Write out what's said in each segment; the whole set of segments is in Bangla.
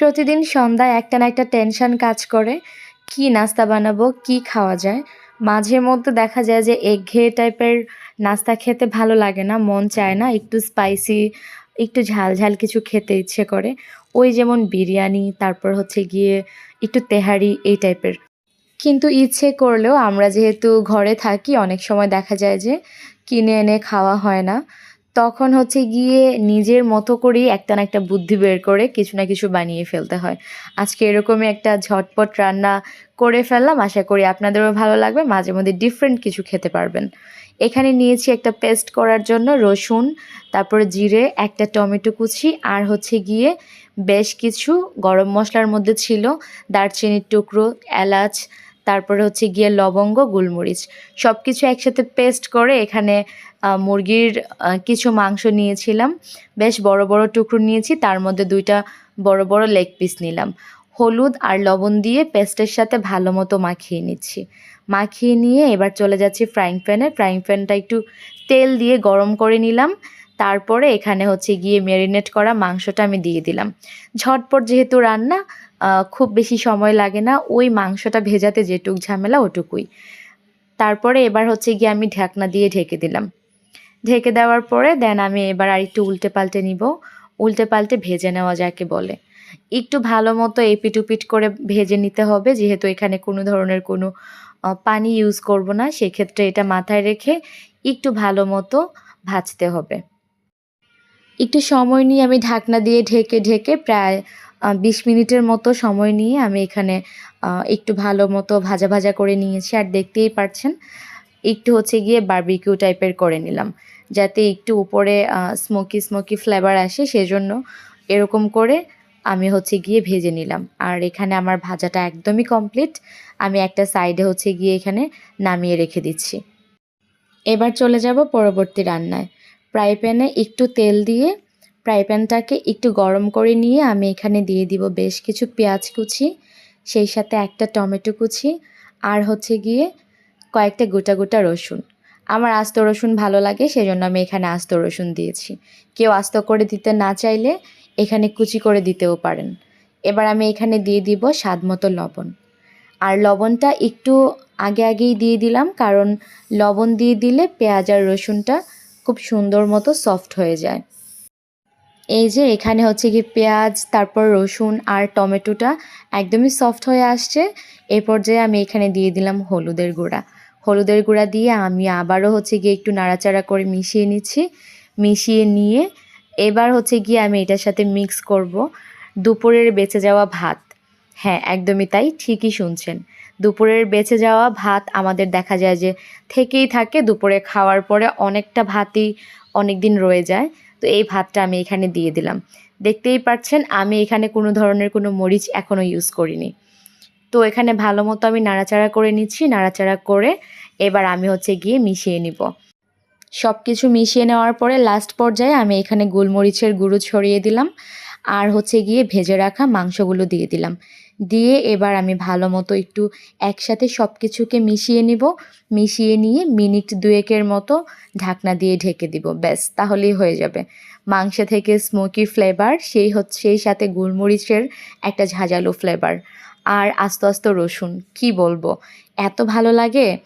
প্রতিদিন সন্ধ্যায় একটা না একটা টেনশন কাজ করে। কি নাস্তা বানাবো, কি খাওয়া যায়? মাঝে মধ্যে দেখা যায় যে একঘেয়ে টাইপের নাস্তা খেতে ভালো লাগে না, মন চায় না, একটু স্পাইসি একটু ঝাল ঝাল কিছু খেতে ইচ্ছে করে। ওই যেমন বিরিয়ানি, তারপর হচ্ছে গিয়ে একটু তেহারি, এই টাইপের কিন্তু ইচ্ছে করলেও আমরা যেহেতু ঘরে থাকি, অনেক সময় দেখা যায় যে কিনে এনে খাওয়া হয় না। তখন হচ্ছে গিয়ে নিজের মতো করেই একটা না একটা বুদ্ধি বের করে কিছু না কিছু বানিয়ে ফেলতে হয়। আজকে এরকমই একটা ঝটপট রান্না করে ফেললাম, আশা করি আপনাদেরও ভালো লাগবে। মাঝে মধ্যে ডিফারেন্ট কিছু খেতে পারবেন। এখানে নিয়েছি একটা পেস্ট করার জন্য রসুন, তারপরে জিরে, একটা টমেটো কুচি আর হচ্ছে গিয়ে বেশ কিছু গরম মশলার মধ্যে ছিল, দারচিনির টুকরো, এলাচ তারপরে হচ্ছে গিয়ে লবঙ্গ, গোলমরিচ। সব কিছু একসাথে পেস্ট করে এখানে মুরগির কিছু মাংস নিয়েছিলাম। বেশ বড় বড় টুকরো নিয়েছি, তার মধ্যে দুইটা বড় বড় লেগ পিস নিলাম। হলুদ আর লবণ দিয়ে পেস্টের সাথে ভালো মতো মাখিয়ে নিচ্ছি। মাখিয়ে নিয়ে এবার চলে যাচ্ছি ফ্রাইং প্যানে ফ্রাইং প্যানটা একটু তেল দিয়ে গরম করে নিলাম। তারপরে এখানে হচ্ছে গিয়ে ম্যারিনেট করা মাংসটা আমি দিয়ে দিলাম। ঝটপট যেহেতু রান্না খুব বেশি সময় লাগে না, ওই মাংসটা ভেজাতে যেটুক ঝামেলা ওটুকুই। তারপরে এবার হচ্ছে গিয়ে আমি ঢাকনা দিয়ে ঢেকে দিলাম। ঢেকে দেওয়ার পরে দেন আমি এবার আর একটু উল্টে পাল্টে নিব। উল্টে পাল্টে ভেজে নেওয়া যাকে বলে। একটু ভালো মতো এপিট উপিট করে ভেজে নিতে হবে, যেহেতু এখানে কোনো ধরনের কোনো পানি ইউজ করব না, সেক্ষেত্রে এটা মাথায় রেখে একটু ভালো মতো ভাজতে হবে। একটু সময় নিয়ে আমি ঢাকনা দিয়ে ঢেকে ঢেকে প্রায় বিশ মিনিটের মতো সময় নিয়ে আমি এখানে একটু ভালো মতো ভাজা ভাজা করে নিয়েছি। আর দেখতেই পারছেন, একটু হচ্ছে গিয়ে বার্বিকিউ টাইপের করে নিলাম। যাতে একটু উপরে স্মোকি স্মোকি ফ্লেভার আসে, সেজন্য এরকম করে আমি হচ্ছে গিয়ে ভেজে নিলাম। আর এখানে আমার ভাজাটা একদমই কমপ্লিট আমি একটা সাইডে হচ্ছে গিয়ে এখানে নামিয়ে রেখে দিচ্ছি। এবার চলে যাব পরবর্তী রান্নায়। ফ্রাই প্যানে একটু তেল দিয়ে ফ্রাই প্যানটাকে একটু গরম করে নিয়ে আমি এখানে দিয়ে দিব বেশ কিছু পেঁয়াজ কুচি, সেই সাথে একটা টমেটো কুচি আর হচ্ছে গিয়ে কয়েকটা গোটা গোটা রসুন। আমার আস্ত রসুন ভালো লাগে সেই জন্য আমি এখানে আস্ত রসুন দিয়েছি। কেউ আস্ত করে দিতে না চাইলে এখানে কুচি করে দিতেও পারেন। এবার আমি এখানে দিয়ে দিব স্বাদ মতো লবণ। আর লবণটা একটু আগে আগেই দিয়ে দিলাম, কারণ লবণ দিয়ে দিলে পেঁয়াজ আর রসুনটা খুব সুন্দর মতো সফট হয়ে যায়। এই যে এখানে হচ্ছে কি পেঁয়াজ, তারপর রসুন আর টমেটোটা একদমই সফট হয়ে আসছে। এই পর্যায়ে আমি এখানে দিয়ে দিলাম হলুদের গুঁড়া। হলুদের গুঁড়া দিয়ে আমি আবারও হচ্ছে গিয়ে একটু নাড়াচাড়া করে মিশিয়ে নিচ্ছি। মিশিয়ে নিয়ে এবার হচ্ছে গিয়ে আমি এটার সাথে মিক্স করব। দুপুরের বেঁচে যাওয়া ভাত। হ্যাঁ একদমই তাই, ঠিকই শুনছেন। দুপুরের বেঁচে যাওয়া ভাত আমাদের দেখা যায় যে থেকেই থাকে। দুপুরে খাওয়ার পরে অনেকটা ভাতই অনেক দিন রয়ে যায়। তো এই ভাতটা আমি এখানে দিয়ে দিলাম। দেখতেই পাচ্ছেন, আমি এখানে কোনো ধরনের কোনো মরিচ এখনও ইউজ করিনি। তো এখানে ভালো মতো আমি নাড়াচাড়া করে নিচ্ছি। নাড়াচাড়া করে এবার আমি হচ্ছে গিয়ে মিশিয়ে নিব। সব কিছু মিশিয়ে নেওয়ার পরে লাস্ট পর্যায়ে আমি এখানে গোলমরিচের গুঁড়ো ছড়িয়ে দিলাম। আর হচ্ছে গিয়ে ভেজে রাখা মাংসগুলো দিয়ে দিলাম। দিয়ে এবার আমি ভালো মতো একটু একসাথে সব কিছুকে মিশিয়ে নিব। মিশিয়ে নিয়ে মিনিট দুয়েকের মতো ঢাকনা দিয়ে ঢেকে দিব। ব্যাস, তাহলেই হয়ে যাবে। মাংস থেকে স্মোকি ফ্লেভার সেই হচ্ছে, সেই সাথে গোলমরিচের একটা ঝাঁঝালো ফ্লেভার আর আস্তে আস্তে রসুন, কি বলব? এত ভালো লাগে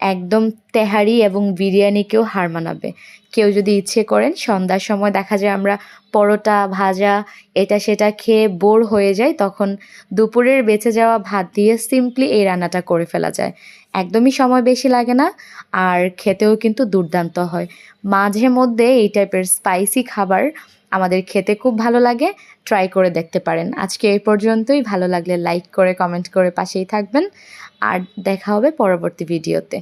একদম তেহারি এবং বিরিয়ানিকেও হার মানাবে। কেউ যদি ইচ্ছে করেন, সন্ধ্যার সময় দেখা যায় আমরা পরোটা, ভাজা, এটা সেটা খেয়ে বোর হয়ে যায় তখন দুপুরের বেঁচে যাওয়া ভাত দিয়ে সিম্পলি এই রান্নাটা করে ফেলা যায়। একদমই সময় বেশি লাগে না, আর খেতেও কিন্তু দুর্দান্ত হয়। মাঝে মধ্যে এই টাইপের স্পাইসি খাবার আমাদের খেতে খুব ভালো লাগে ট্রাই করে দেখতে পারেন। আজকে এই পর্যন্তই, ভালো লাগলে লাইক করে কমেন্ট করে পাশেই থাকবেন। আর দেখা হবে পরবর্তী ভিডিওতে